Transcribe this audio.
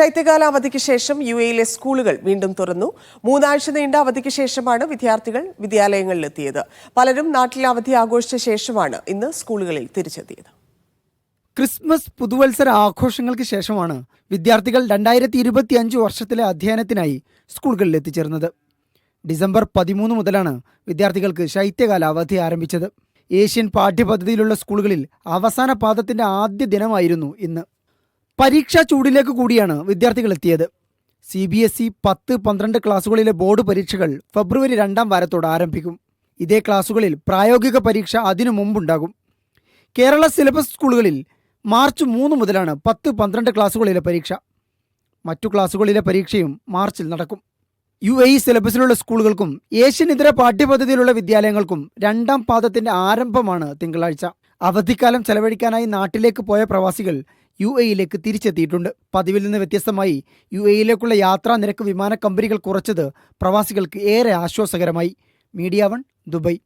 ശൈത്യകാല അവധിക്ക് ശേഷം യു എയിലെ സ്കൂളുകൾ വീണ്ടും തുറന്നു. മൂന്നാഴ്ച നീണ്ട അവധിക്ക് ശേഷമാണ് വിദ്യാർത്ഥികൾ വിദ്യാലയങ്ങളിലെത്തിയത്. പലരും നാട്ടിലെ അവധി ആഘോഷിച്ച ശേഷമാണ് ഇന്ന് സ്കൂളുകളിൽ തിരിച്ചെത്തിയത്. ക്രിസ്മസ് പുതുവത്സര ആഘോഷങ്ങൾക്ക് ശേഷമാണ് വിദ്യാർത്ഥികൾ രണ്ടായിരത്തി ഇരുപത്തി അഞ്ച് വർഷത്തിലെ അധ്യയനത്തിനായി സ്കൂളുകളിൽ എത്തിച്ചേർന്നത്. ഡിസംബർ പതിമൂന്ന് മുതലാണ് വിദ്യാർത്ഥികൾക്ക് ശൈത്യകാല അവധി ആരംഭിച്ചത്. ഏഷ്യൻ പാഠ്യപദ്ധതിയിലുള്ള സ്കൂളുകളിൽ അവസാന പാദത്തിന്റെ ആദ്യ ദിനമായിരുന്നു ഇന്ന്. പരീക്ഷാ ചൂടിലേക്ക് കൂടിയാണ് വിദ്യാർത്ഥികൾ എത്തിയത് സി ബി എസ് ഇ പത്ത് പന്ത്രണ്ട് ക്ലാസ്സുകളിലെ ബോർഡ് പരീക്ഷകൾ ഫെബ്രുവരി രണ്ടാം വാരത്തോട് ആരംഭിക്കും. ഇതേ ക്ലാസ്സുകളിൽ പ്രായോഗിക പരീക്ഷ അതിനു മുമ്പുണ്ടാകും. കേരള സിലബസ് സ്കൂളുകളിൽ മാർച്ച് മൂന്ന് മുതലാണ് പത്ത് പന്ത്രണ്ട് ക്ലാസ്സുകളിലെ പരീക്ഷ. മറ്റു ക്ലാസ്സുകളിലെ പരീക്ഷയും മാർച്ചിൽ നടക്കും. യു എ സിലബസിലുള്ള സ്കൂളുകൾക്കും ഏഷ്യൻ ഇതര പാഠ്യപദ്ധതിയിലുള്ള വിദ്യാലയങ്ങൾക്കും രണ്ടാം പാദത്തിന്റെ ആരംഭമാണ് തിങ്കളാഴ്ച. അവധിക്കാലം ചെലവഴിക്കാനായി നാട്ടിലേക്ക് പോയ പ്രവാസികൾ യു എയിലേക്ക് തിരിച്ചെത്തിയിട്ടുണ്ട്. പതിവിൽ നിന്ന് വ്യത്യസ്തമായി യു എയിലേക്കുള്ള യാത്രാ നിരക്ക് വിമാന കമ്പനികൾ കുറച്ചത് പ്രവാസികൾക്ക് ഏറെ ആശ്വാസകരമായി. Media one Dubai